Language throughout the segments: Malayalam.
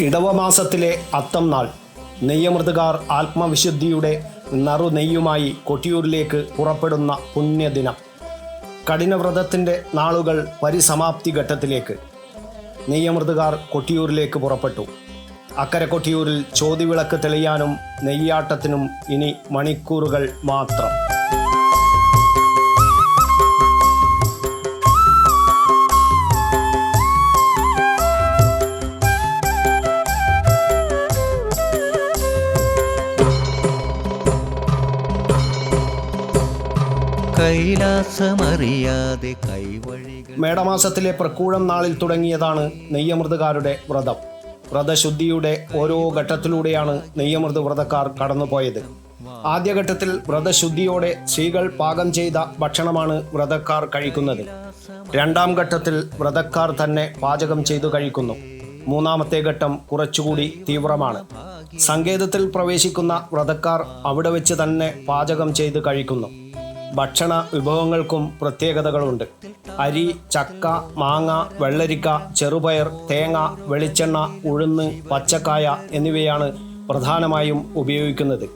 ഇടവമാസത്തിലെ അത്തം നാൾ നെയ്യമൃതുകാർ ആത്മവിശുദ്ധിയുടെ നറുനെയ്യുമായി കൊട്ടിയൂരിലേക്ക് പുറപ്പെടുന്ന പുണ്യദിനം. കഠിനവ്രതത്തിന്റെ നാളുകൾ പരിസമാപ്തി ഘട്ടത്തിലേക്ക് നെയ്യമൃതുകാർ കൊട്ടിയൂരിലേക്ക് പുറപ്പെട്ടു. അക്കരെ കൊട്ടിയൂരിൽ ചോതിവിളക്ക് തെളിയാനും നെയ്യാട്ടത്തിനും ഇനി മണിക്കൂറുകൾ മാത്രം. കൈലാസമറിയാതെ കൈവഴികൾ മേടമാസത്തിലെ പ്രക്കൂഴം നാളിൽ തുടങ്ങിയതാണ് നെയ്യമൃതുകാരുടെ വ്രതം. വ്രതശുദ്ധിയുടെ ഓരോ ഘട്ടത്തിലൂടെയാണ് നെയ്യമൃത് വ്രതക്കാർ കടന്നുപോയത്. ആദ്യഘട്ടത്തിൽ വ്രതശുദ്ധിയോടെ സ്ത്രീകൾ പാകം ചെയ്ത ഭക്ഷണമാണ് വ്രതക്കാർ കഴിക്കുന്നത്. രണ്ടാം ഘട്ടത്തിൽ വ്രതക്കാർ തന്നെ പാചകം ചെയ്തു കഴിക്കുന്നു. മൂന്നാമത്തെ ഘട്ടം കുറച്ചുകൂടി തീവ്രമാണ്. സങ്കേതത്തിൽ പ്രവേശിക്കുന്ന വ്രതക്കാർ അവിടെ വെച്ച് തന്നെ പാചകം ചെയ്ത് കഴിക്കുന്നു. ഭക്ഷണ വിഭവങ്ങൾക്കും പ്രത്യേകതകളുണ്ട്. അരി ചക്ക മാങ്ങ വെള്ളരിക്ക ചെറുപയർ തേങ്ങ വെളിച്ചെണ്ണ ഉഴുന്ന് പച്ചക്കായ എന്നിവയാണ് പ്രധാനമായും ഉപയോഗിക്കുന്നത്.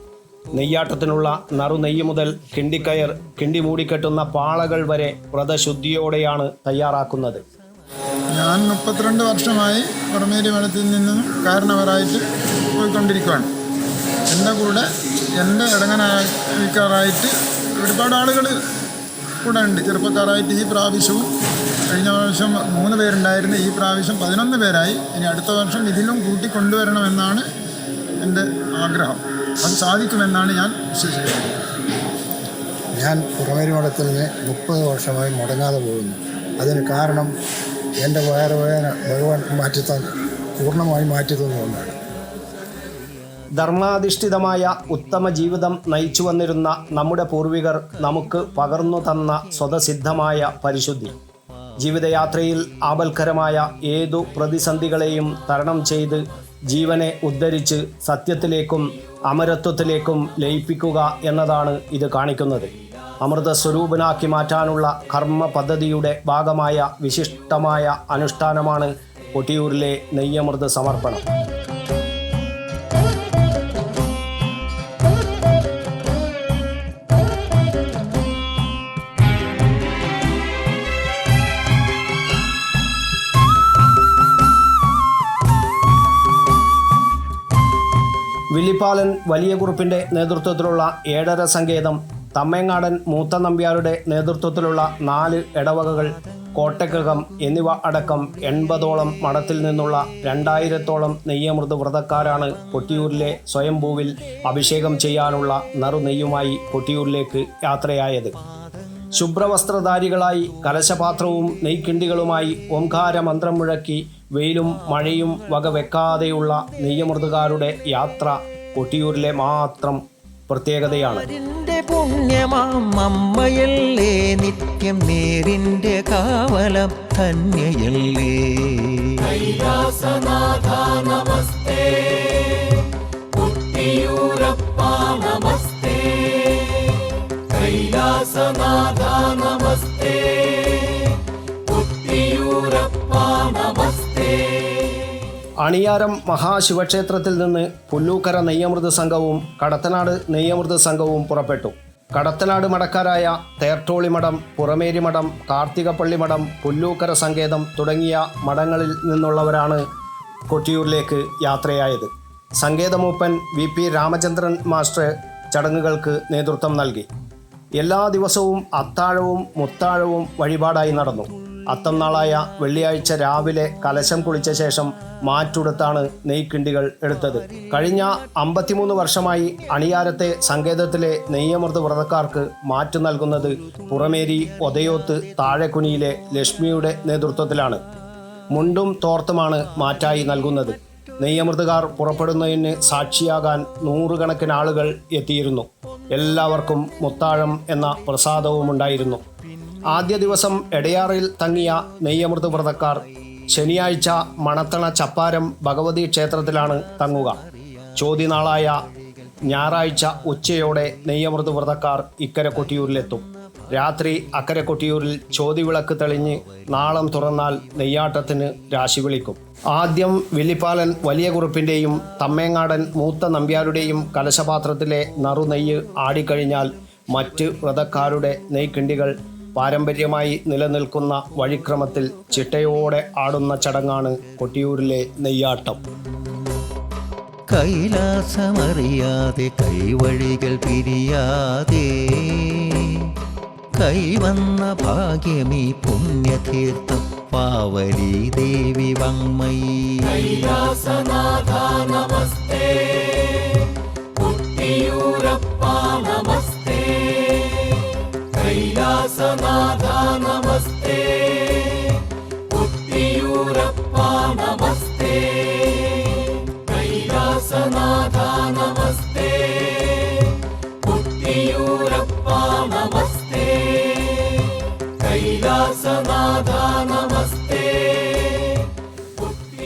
നെയ്യാട്ടത്തിനുള്ള നറുനെയ്യ് മുതൽ കിണ്ടിക്കയർ കിണ്ടി മൂടിക്കെട്ടുന്ന പാളകൾ വരെ വ്രതശുദ്ധിയോടെയാണ് തയ്യാറാക്കുന്നത്. ഞാൻ മുപ്പത്തിരണ്ട് വർഷമായി പുറമേരി വനത്തിൽ നിന്നും കാരണവരായിട്ട് പോയിക്കൊണ്ടിരിക്കുകയാണ് എന്റെ കൂടെ എന്റെ ഇടങ്ങനായിക്കാറായിട്ട് ഒരുപാട് ആളുകൾ കൂടെ ഉണ്ട് ചെറുപ്പക്കാരായിട്ട് ഈ പ്രാവശ്യവും കഴിഞ്ഞ പ്രാവശ്യം മൂന്ന് പേരുണ്ടായിരുന്നു. ഈ പ്രാവശ്യം പതിനൊന്ന് പേരായി. ഇനി അടുത്ത വർഷം ഇതിലും കൂട്ടിക്കൊണ്ടുവരണമെന്നാണ് എന്റെ ആഗ്രഹം. അത് സാധിക്കുമെന്നാണ് ഞാൻ വിശ്വസിക്കുന്നത്. ഞാൻ പുറമേരി മഠത്തിൽ നിന്ന് മുപ്പത് വർഷമായി മുടങ്ങാതെ പോകുന്നു. അതിന് കാരണം എന്റെ വയറുവേദന ഭഗവാൻ മാറ്റിത്തന്ന് പൂർണമായി മാറ്റി തന്നുകൊണ്ടാണ് ധർമാധിഷ്ഠിതമായ ഉത്തമ ജീവിതം നയിച്ചു വന്നിരുന്ന നമ്മുടെ പൂർവികർ നമുക്ക് പകർന്നു തന്ന സ്വതസിദ്ധമായ പരിശുദ്ധി. ജീവിതയാത്രയിൽ ആപൽക്കരമായ ഏതു പ്രതിസന്ധികളെയും തരണം ചെയ്ത് ജീവനെ ഉദ്ധരിച്ച് സത്യത്തിലേക്കും അമരത്വത്തിലേക്കും ലയിപ്പിക്കുക എന്നതാണ് ഇത് കാണിക്കുന്നത്. അമൃത സ്വരൂപനാക്കി മാറ്റാനുള്ള കർമ്മ പദ്ധതിയുടെ ഭാഗമായ വിശിഷ്ടമായ അനുഷ്ഠാനമാണ് കൊട്ടിയൂരിലെ നെയ്യമൃത സമർപ്പണം. വില്ലിപ്പാലൻ വലിയ കുറിപ്പിന്റെ നേതൃത്വത്തിലുള്ള ഏഴര സങ്കേതം തമ്മേങ്ങാടൻ മൂത്ത നമ്പ്യാരുടെ നേതൃത്വത്തിലുള്ള നാല് ഇടവകകൾ കോട്ടക്കകം എന്നിവ അടക്കം എൺപതോളം മഠത്തിൽ നിന്നുള്ള രണ്ടായിരത്തോളം നെയ്യമൃത് വ്രതക്കാരാണ് കൊട്ടിയൂരിലെ സ്വയംഭൂവിൽ അഭിഷേകം ചെയ്യാനുള്ള നറുനെയ്യുമായി കൊട്ടിയൂരിലേക്ക് യാത്രയായത്. ശുഭ്രവസ്ത്രധാരികളായി കലശപാത്രവും നെയ്ക്കിണ്ടികളുമായി ഓംകാര മന്ത്രം മുഴക്കി വെയിലും മഴയും വക വെക്കാതെയുള്ള നെയ്യമൃതുകാരുടെ യാത്ര കൊട്ടിയൂരിലെ മാത്രം പ്രത്യേകതയാണ്. ന്റെ പുണ്യമാം അമ്മയല്ലേ നിത്യം നേരിന്റെ കാവലം ധന്യയല്ലേ അണിയാരം മഹാശിവക്ഷേത്രത്തിൽ നിന്ന് പുല്ലൂക്കര നെയ്യമൃത് സംഘവും കടത്തനാട് നെയ്യമൃത് സംഘവും പുറപ്പെട്ടു. കടത്തനാട് മടക്കാരായ തേർട്ടോളിമഠം പുറമേരിമഠം പുറമേരി മഠം കാർത്തികപ്പള്ളി മഠം പുല്ലൂക്കര സങ്കേതം തുടങ്ങിയ മഠങ്ങളിൽ നിന്നുള്ളവരാണ് കൊട്ടിയൂരിലേക്ക് യാത്രയായത്. സങ്കേതമൂപ്പൻ വി പി രാമചന്ദ്രൻ മാസ്റ്റർ ചടങ്ങുകൾക്ക് നേതൃത്വം നൽകി. എല്ലാ ദിവസവും അത്താഴവും മുത്താഴവും വഴിപാടായി നടന്നു. അത്തം നാളായ വെള്ളിയാഴ്ച രാവിലെ കലശം കുളിച്ച ശേഷം മാറ്റുടുത്താണ് നെയ്ക്കിണ്ടികൾ എടുത്തത്. കഴിഞ്ഞ അമ്പത്തിമൂന്ന് വർഷമായി അണിയാരത്തെ സങ്കേതത്തിലെ നെയ്യമൃത് വ്രതക്കാർക്ക് മാറ്റു നൽകുന്നത് പുറമേരി ഒതയോത്ത് താഴെക്കുനിയിലെ ലക്ഷ്മിയുടെ നേതൃത്വത്തിലാണ്. മുണ്ടും തോർത്തുമാണ് മാറ്റായി നൽകുന്നത്. നെയ്യമൃതുകാർ പുറപ്പെടുന്നതിന് സാക്ഷിയാകാൻ നൂറുകണക്കിന് ആളുകൾ എത്തിയിരുന്നു. എല്ലാവർക്കും മുത്താഴം എന്ന പ്രസാദവും ഉണ്ടായിരുന്നു ആദ്യ ദിവസം എടയാറിൽ തങ്ങിയ നെയ്യമൃത് വ്രതക്കാർ ശനിയാഴ്ച മണത്തണ ചപ്പാരം ഭഗവതി ക്ഷേത്രത്തിലാണ് തങ്ങുക. ചോദ്യനാളായ ഞായറാഴ്ച ഉച്ചയോടെ നെയ്യമൃത് വ്രതക്കാർ ഇക്കരെ കൊട്ടിയൂരിലെത്തും രാത്രി അക്കരെ കൊട്ടിയൂരിൽ ചോതിവിളക്ക് തെളിഞ്ഞ് നാളം തുറന്നാൽ നെയ്യാട്ടത്തിന് രാശി വിളിക്കും. ആദ്യം വെള്ളിപ്പാലൻ വലിയ കുറുപ്പിന്റെയും തമ്മേങ്ങാടൻ മൂത്ത നമ്പ്യാരുടെയും കലശപാത്രത്തിലെ നറുനെയ്യ് ആടിക്കഴിഞ്ഞാൽ മറ്റ് വ്രതക്കാരുടെ നെയ്ക്കിണ്ടികൾ പാരമ്പര്യമായി നിലനിൽക്കുന്ന വഴിക്രമത്തിൽ ചിട്ടയോടെ ആടുന്ന ചടങ്ങാണ് കൊട്ടിയൂരിലെ നെയ്യാട്ടം. കൈലാസമറിയാതെ കൈവഴികൾ പിരിയാതെ കൈവന്ന ഭാഗ്യമീ പുണ്യതീർത്ഥം പാവലി ദേവി വങ്മയീ